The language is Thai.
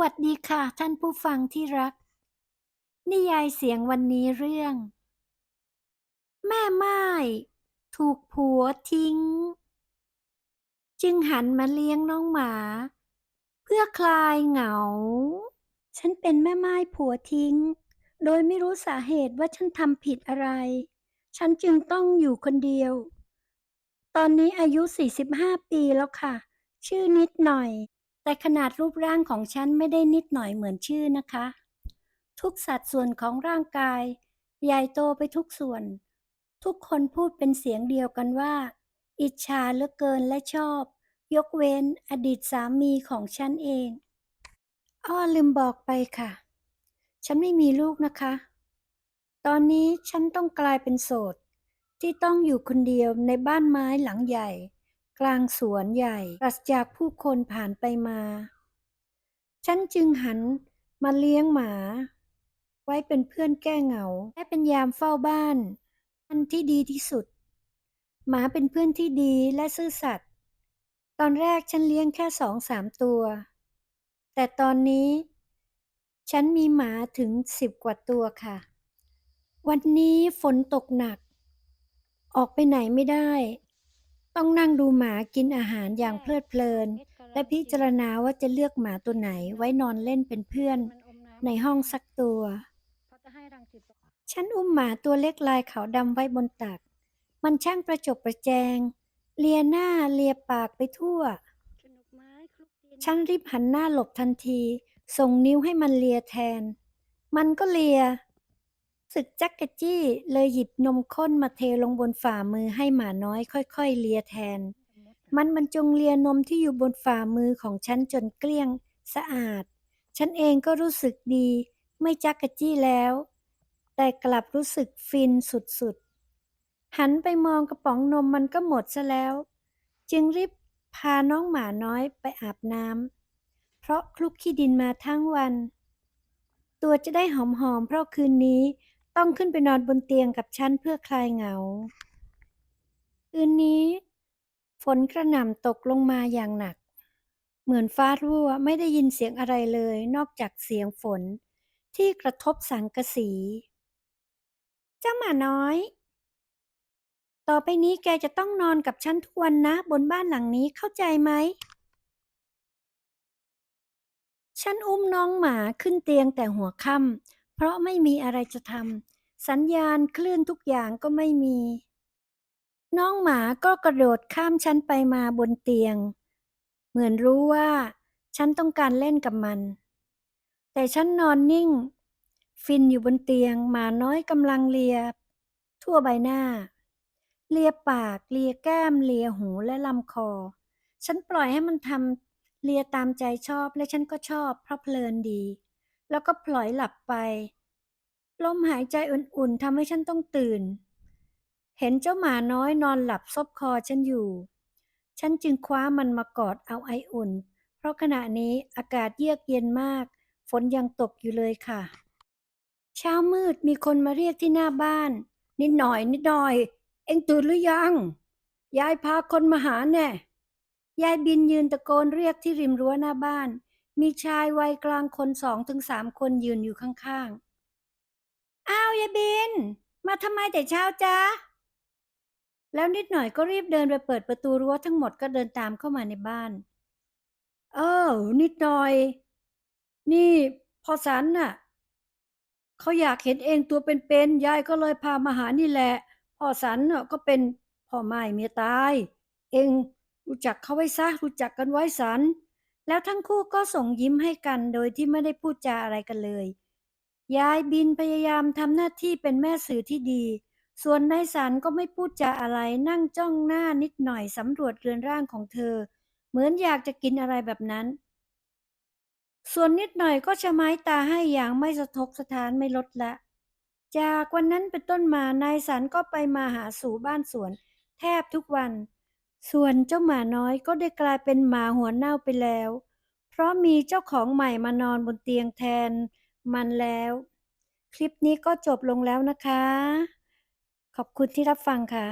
วัสดีค่ะท่านผู้ฟังที่รัก นิยายเสียงวันนี้เรื่อง แม่ไม้ถูกผัวทิ้ง จึงหันมาเลี้ยงน้องหมา เพื่อคลายเหงา ฉันเป็นแม่ไม้ผัวทิ้ง โดยไม่รู้สาเหตุว่าฉันทำผิดอะไร ฉันจึงต้องอยู่คนเดียว ตอนนี้อายุ 45 ปีแล้วค่ะ ชื่อนิดหน่อย แต่ขนาดรูปร่างของฉันไม่ได้นิดหน่อยเหมือนชื่อนะคะ ทุกสัดส่วนของร่างกาย ใหญ่โตไปทุกส่วน ทุกคนพูดเป็นเสียงเดียวกันว่า อิจฉาเหลือเกินและชอบ ยกเว้นอดีตสามีของฉันเอง อ้อลืมบอกไปค่ะ ฉันไม่มีลูกนะคะ ตอนนี้ฉันต้องกลายเป็นโสด ที่ต้องอยู่คนเดียวในบ้านไม้หลังใหญ่ กลางสวนใหญ่ปราศจากผู้คนผ่านไปมา ฉันจึงหันมาเลี้ยงหมา ไว้เป็นเพื่อนแก้เหงา และเป็นยามเฝ้าบ้านอันที่ดีที่สุด หมาเป็นเพื่อนที่ดีและซื่อสัตย์ตอนแรกฉันเลี้ยงแค่สองสามตัว แต่ตอนนี้ ฉันมีหมาถึงสิบกว่าตัวค่ะ วันนี้ฝนตกหนัก ออกไปไหนไม่ได้ ต้องนั่งดูหมากินอาหารอย่างเพลิดเพลิน และพิจารณาว่าจะเลือกหมาตัวไหนไว้นอนเล่นเป็นเพื่อน ในห้องสักตัว ฉันอุ้มหมาตัวเล็กลายขาวดำไว้บนตัก มันช่างประจบประแจง เลียหน้าเลียปากไปทั่ว ฉันรีบหันหน้าหลบทันที ส่งนิ้วให้มันเลียแทน มันก็เลีย สึกจักกะจี้เลยหยิบนมข้นมาเทลงบนฝ่ามือให้หมาน้อยค่อยๆเลียแทน มันบรรจงเลียนมที่อยู่บนฝ่ามือของฉันจนเกลี้ยง สะอาด ฉันเองก็รู้สึกดี ไม่จักกะจี้แล้ว แต่กลับรู้สึกฟินสุดๆ หันไปมองกระป๋องนมมันก็หมดซะแล้ว จึงรีบพาน้องหมาน้อยไปอาบน้ำเพราะคลุกขี้ดินมาทั้งวัน ตัวจะได้หอมๆเพราะคืนนี้ ต้องขึ้นไปนอนบนเตียงกับฉันเพื่อคลายเหงา คืนนี้ ฝนกระหน่ำตกลงมาอย่างหนัก เหมือนฟ้ารั่วไม่ได้ยินเสียงอะไรเลย นอกจากเสียงฝนที่กระทบสังกะสี เจ้าหมาน้อย ต่อไปนี้แกจะต้องนอนกับฉันทุกวันนะ บนบ้านหลังนี้เข้าใจไหมฉันอุ้มน้องหมาขึ้นเตียงแต่หัวค่ำ เพราะไม่มีอะไรจะทำสัญญาณคลื่นทุกอย่างก็ไม่มี น้องหมาก็กระโดดข้ามฉันไปมาบนเตียง เหมือนรู้ว่าฉันต้องการเล่นกับมัน แต่ฉันนอนนิ่ง ฟินอยู่บนเตียงหมาน้อยกำลังเลีย ทั่วใบหน้า เลียปาก เลียแก้ม เลียหูและลำคอ ฉันปล่อยให้มันทำเลียตามใจชอบและฉันก็ชอบเพราะเพลินดี แล้วก็พลอยหลับไป ลมหายใจอุ่นๆทำให้ฉันต้องตื่น เห็นเจ้าหมาน้อยนอนหลับซบคอฉันอยู่ ฉันจึงคว้ามันมากอดเอาไออุ่น เพราะขณะนี้อากาศเยือกเย็นมาก ฝนยังตกอยู่เลยค่ะ เช้ามืดมีคนมาเรียกที่หน้าบ้าน นิดหน่อย นิดหน่อย เอ็งตื่นหรือยัง ยายพาคนมาหาแน่ยายบินยืนตะโกนเรียกที่ริมรั้วหน้าบ้าน มีชายวัยกลางคนสองถึงสามคนยืนอยู่ข้างๆ อ้าวยายบิน มาทำไมแต่เช้าจ๊ะ แล้วนิดหน่อยก็รีบเดินไปเปิดประตูรั้วทั้งหมดก็เดินตามเข้ามาในบ้าน เออ นิดหน่อย นี่พอสันน่ะเขาอยากเห็นเองตัวเป็นๆ ยายก็เลยพามาหานี่แหละ พ่อสันน่ะก็เป็นพ่อไม้เมียตาย เองรู้จักเขาไว้ซะรู้จักกันไว้สัน แล้วทั้งคู่ก็ส่งยิ้มให้กันโดยที่ไม่ได้พูดจาอะไรกันเลย ยายบินพยายามทำหน้าที่เป็นแม่สื่อที่ดี ส่วนนายสันก็ไม่พูดจาอะไรนั่งจ้องหน้านิดหน่อยสำรวจเรือนร่างของเธอ เหมือนอยากจะกินอะไรแบบนั้น ส่วนนิดหน่อยก็ชะไม้ตาให้อย่างไม่สะทกสะท้านไม่ลดละ จากวันนั้นเป็นต้นมานายสันก็ไปมาหาสู่บ้านสวน แทบทุกวัน ส่วนเจ้าหมาน้อยก็ได้กลายเป็นหมาหัวเน่าไปแล้ว ราะมีเจ้าของใหม่มานอนบนเตียงแทนมันแล้ว คลิปนี้ก็จบลงแล้วนะคะ ขอบคุณที่รับฟังค่ะ